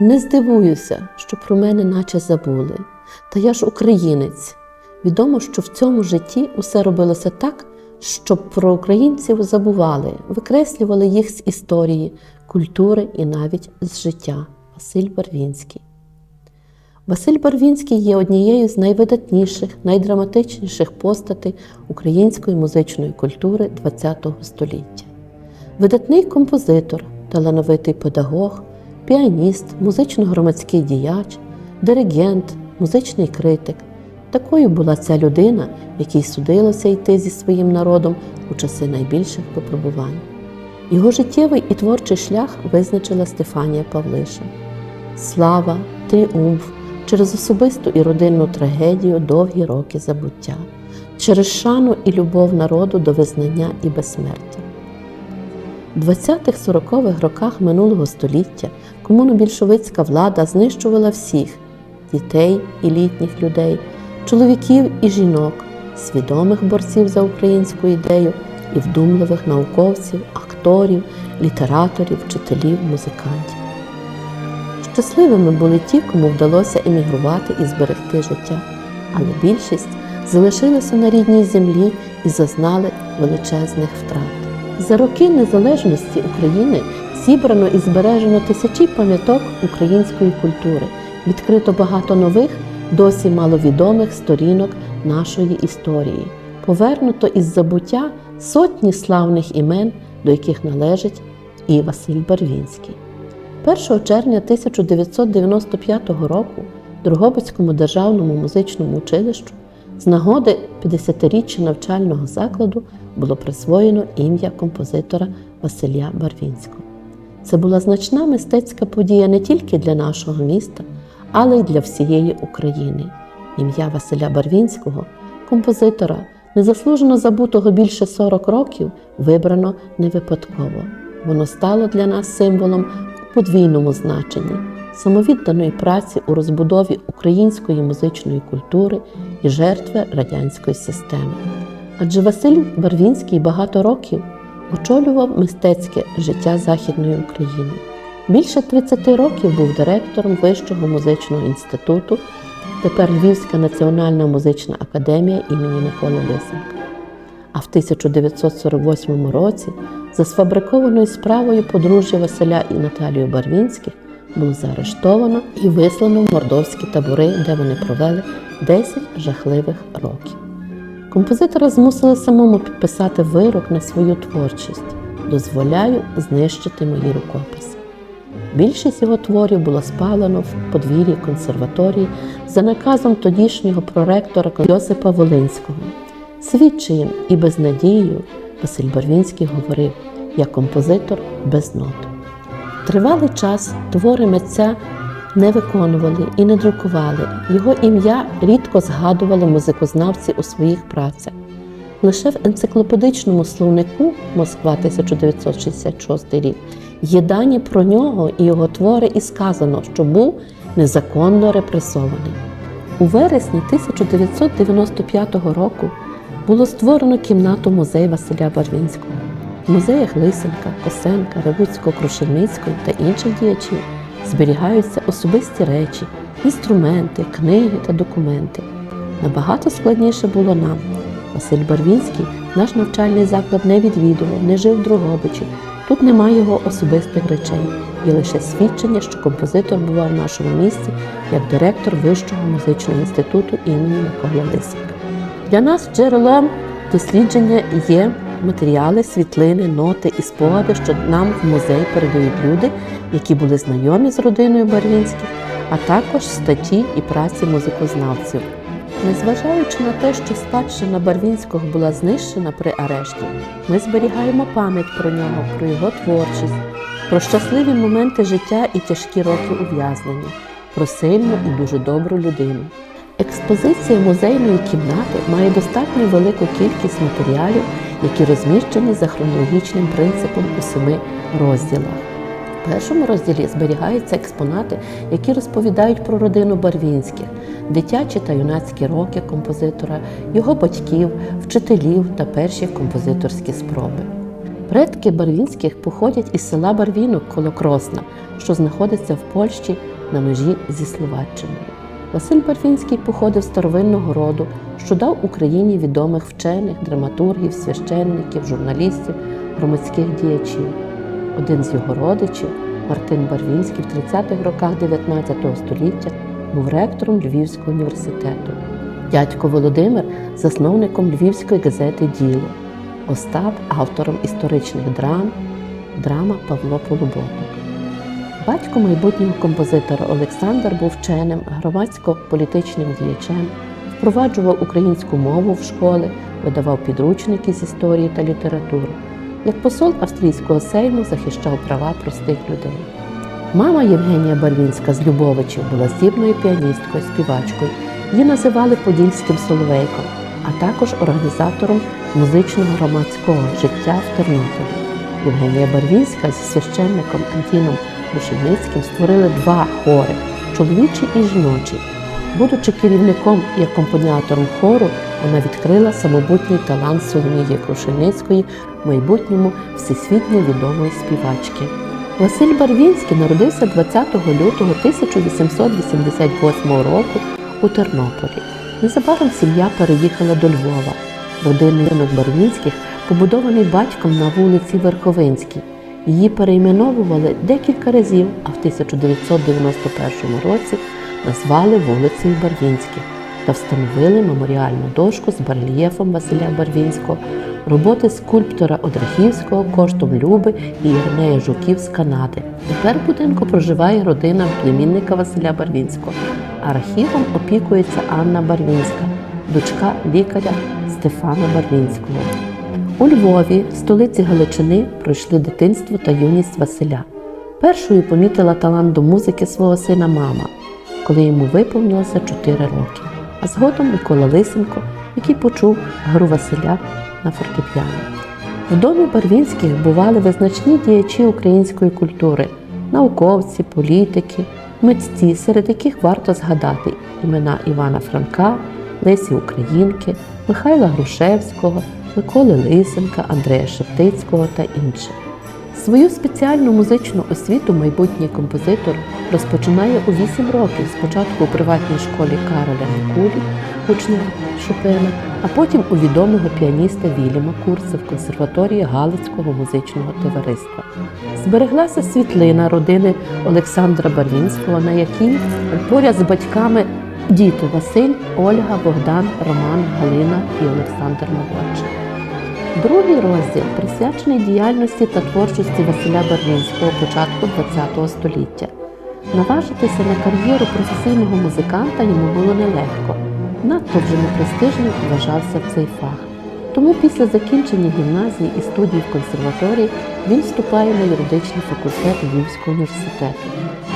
Не здивуюся, що про мене наче забули. Та я ж українець. Відомо, що в цьому житті усе робилося так, щоб про українців забували, викреслювали їх з історії, культури і навіть з життя. Василь Барвінський. Василь Барвінський є однією з найвидатніших, найдраматичніших постатей української музичної культури ХХ століття. Видатний композитор, талановитий педагог, піаніст, музично-громадський діяч, диригент, музичний критик. Такою була ця людина, якій судилося йти зі своїм народом у часи найбільших випробувань. Його життєвий і творчий шлях визначила Стефанія Павлиша. Слава, тріумф через особисту і родинну трагедію довгі роки забуття, через шану і любов народу до визнання і безсмертя. У 20-40-х роках минулого століття комунобільшовицька влада знищувала всіх дітей і літніх людей, чоловіків і жінок, свідомих борців за українську ідею і вдумливих науковців, акторів, літераторів, вчителів, музикантів. Щасливими були ті, кому вдалося емігрувати і зберегти життя, але більшість залишилася на рідній землі і зазнали величезних втрат. За роки незалежності України зібрано і збережено тисячі пам'яток української культури, відкрито багато нових, досі маловідомих сторінок нашої історії, повернуто із забуття сотні славних імен, до яких належить і Василь Барвінський. 1 червня 1995 року Дрогобицькому державному музичному училищу з нагоди 50-річчя навчального закладу було присвоєно ім'я композитора Василя Барвінського. Це була значна мистецька подія не тільки для нашого міста, але й для всієї України. Ім'я Василя Барвінського, композитора, незаслужено забутого більше 40 років, вибрано не випадково. Воно стало для нас символом у подвійному значенні самовідданої праці у розбудові української музичної культури і жертви радянської системи. Адже Василь Барвінський багато років очолював мистецьке життя Західної України. Більше 30 років був директором Вищого музичного інституту, тепер Львівська національна музична академія імені Миколи Лисенка. А в 1948 році за сфабрикованою справою подружжя Василя і Наталію Барвінських було заарештовано і вислано в мордовські табори, де вони провели 10 жахливих років. Композитора змусили самому підписати вирок на свою творчість. Дозволяю знищити мої рукописи. Більшість його творів було спалено в подвір'ї консерваторії за наказом тодішнього проректора Йосипа Волинського. Свідченням і безнадією Василь Барвінський говорив як композитор без нот. Тривалий час твори митця не виконували і не друкували. Його ім'я рідко згадували музикознавці у своїх працях. Лише в енциклопедичному словнику Москва 1966 рік є дані про нього і його твори, і сказано, що був незаконно репресований. У вересні 1995 року було створено кімнату музей Василя Барвінського. В музеях Лисенка, Косенка, Ревуцького, Крушельницького та інших діячів зберігаються особисті речі, інструменти, книги та документи. Набагато складніше було нам. Василь Барвінський наш навчальний заклад не відвідував, не жив в Дрогобичі. Тут немає його особистих речей. Є лише свідчення, що композитор бував в нашому місті як директор Вищого музичного інституту імені Миколи Лисенка. Для нас джерелом дослідження є матеріали, світлини, ноти і спогади, що нам в музей передають люди, які були знайомі з родиною Барвінських, а також статті і праці музикознавців. Незважаючи на те, що спадщина Барвінського була знищена при арешті, ми зберігаємо пам'ять про нього, про його творчість, про щасливі моменти життя і тяжкі роки ув'язнення, про сильну і дуже добру людину. Експозиція музейної кімнати має достатньо велику кількість матеріалів, які розміщені за хронологічним принципом у семи розділах. В першому розділі зберігаються експонати, які розповідають про родину Барвінських, дитячі та юнацькі роки композитора, його батьків, вчителів та перші композиторські спроби. Предки Барвінських походять із села Барвінок коло Кросна, що знаходиться в Польщі на межі зі Словаччиною. Василь Барвінський походив з старовинного роду, що дав Україні відомих вчених, драматургів, священників, журналістів, громадських діячів. Один з його родичів, Мартин Барвінський, в 30-х роках 19 століття був ректором Львівського університету. Дядько Володимир засновником Львівської газети Діло. Остап автором історичних драм, драма Павло Полуботок. Батько майбутнього композитора Олександр був вченим, громадсько-політичним діячем, впроваджував українську мову в школи, видавав підручники з історії та літератури. Як посол австрійського сейму захищав права простих людей. Мама Євгенія Барвінська з Любовичів була здібною піаністкою, співачкою. Її називали Подільським Соловейком, а також організатором музичного громадського життя в Тернополі. Євгенія Барвінська зі священником Антіном Душевницьким створили два хори чоловічий і жіночий. Будучи керівником і акомпаніатором хору, вона відкрила самобутній талант Соломії Крушельницької, в майбутньому всесвітньо відомої співачки. Василь Барвінський народився 20 лютого 1888 року у Тернополі. Незабаром сім'я переїхала до Львова. Родинний ринок Барвінських побудований батьком на вулиці Верховинській. Її перейменовували декілька разів, а в 1991 році назвали вулицею Барвінських та встановили меморіальну дошку з барельєфом Василя Барвінського, роботи скульптора Одрахівського коштом Люби і Єрнея Жуків з Канади. Тепер в будинку проживає родина племінника Василя Барвінського. Архівом опікується Анна Барвінська, дочка лікаря Стефана Барвінського. У Львові, столиці Галичини, пройшли дитинство та юність Василя. Першою помітила талант до музики свого сина мама, коли йому виповнилося 4 роки. А згодом Микола Лисенко, який почув гру Василя на фортепіано. В домі Барвінських бували визначні діячі української культури, науковці, політики, митці, серед яких варто згадати імена Івана Франка, Лесі Українки, Михайла Грушевського, Миколи Лисенка, Андрея Шептицького та інших. Свою спеціальну музичну освіту майбутній композитор розпочинає у 8 років, спочатку у приватній школі Кароля Микулі, учня Шопена, а потім у відомого піаніста Вільяма Курса в консерваторії Галицького музичного товариства. Збереглася світлина родини Олександра Барвінського, на якій поряд з батьками діти Василь, Ольга, Богдан, Роман, Галина і Олександр Молодший. Другий розділ присвячений діяльності та творчості Василя Барвінського початку ХХ століття. Наважитися на кар'єру професійного музиканта йому було нелегко. Надто вже непрестижним вважався в цей фах. Тому після закінчення гімназії і студій в консерваторії він вступає на юридичний факультет Львівського університету.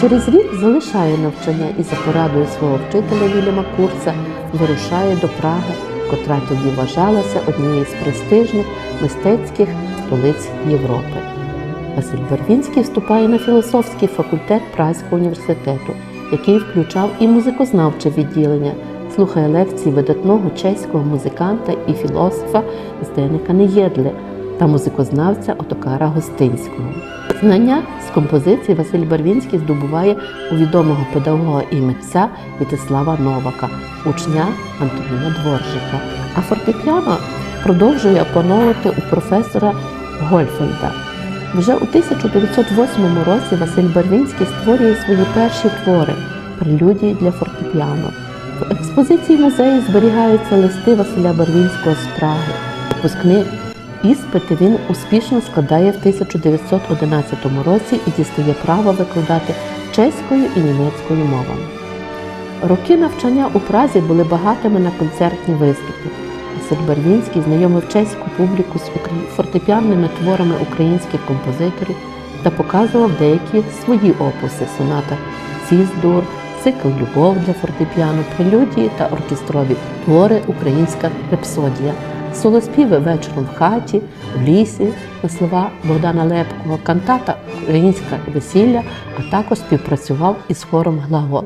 Через рік залишає навчання і за порадою свого вчителя Вільяма Курца вирушає до Праги, котра тоді вважалася однією з престижних мистецьких столиць Європи. Василь Барвінський вступає на філософський факультет Празького університету, який включав і музикознавче відділення, слухає лекції видатного чеського музиканта і філософа Зденика Неєдле та музикознавця Отокара Гостинського. Знання з композиції Василь Барвінський здобуває у відомого педагога і митця В'ятислава Новака, учня Антоніна Дворжика. А фортепіано продовжує опановувати у професора Гольфельда. Вже у 1908 році Василь Барвінський створює свої перші твори прелюдії для фортепіано. В експозиції музею зберігаються листи Василя Барвінського з Праги. Випускний іспити він успішно складає в 1911 році і дістає право викладати чеською і німецькою мовами. Роки навчання у Празі були багатими на концертні виступи. Василь Барвінський знайомив чеську публіку з фортепіанними творами українських композиторів та показував деякі свої опуси соната Сіздур, цикл Любов для фортепіано, прелюдії та оркестрові твори Українська репсодія, солоспіви вечором в хаті, в лісі на слова Богдана Лепкого, кантата Українська весілля, а також співпрацював із хором Глагол.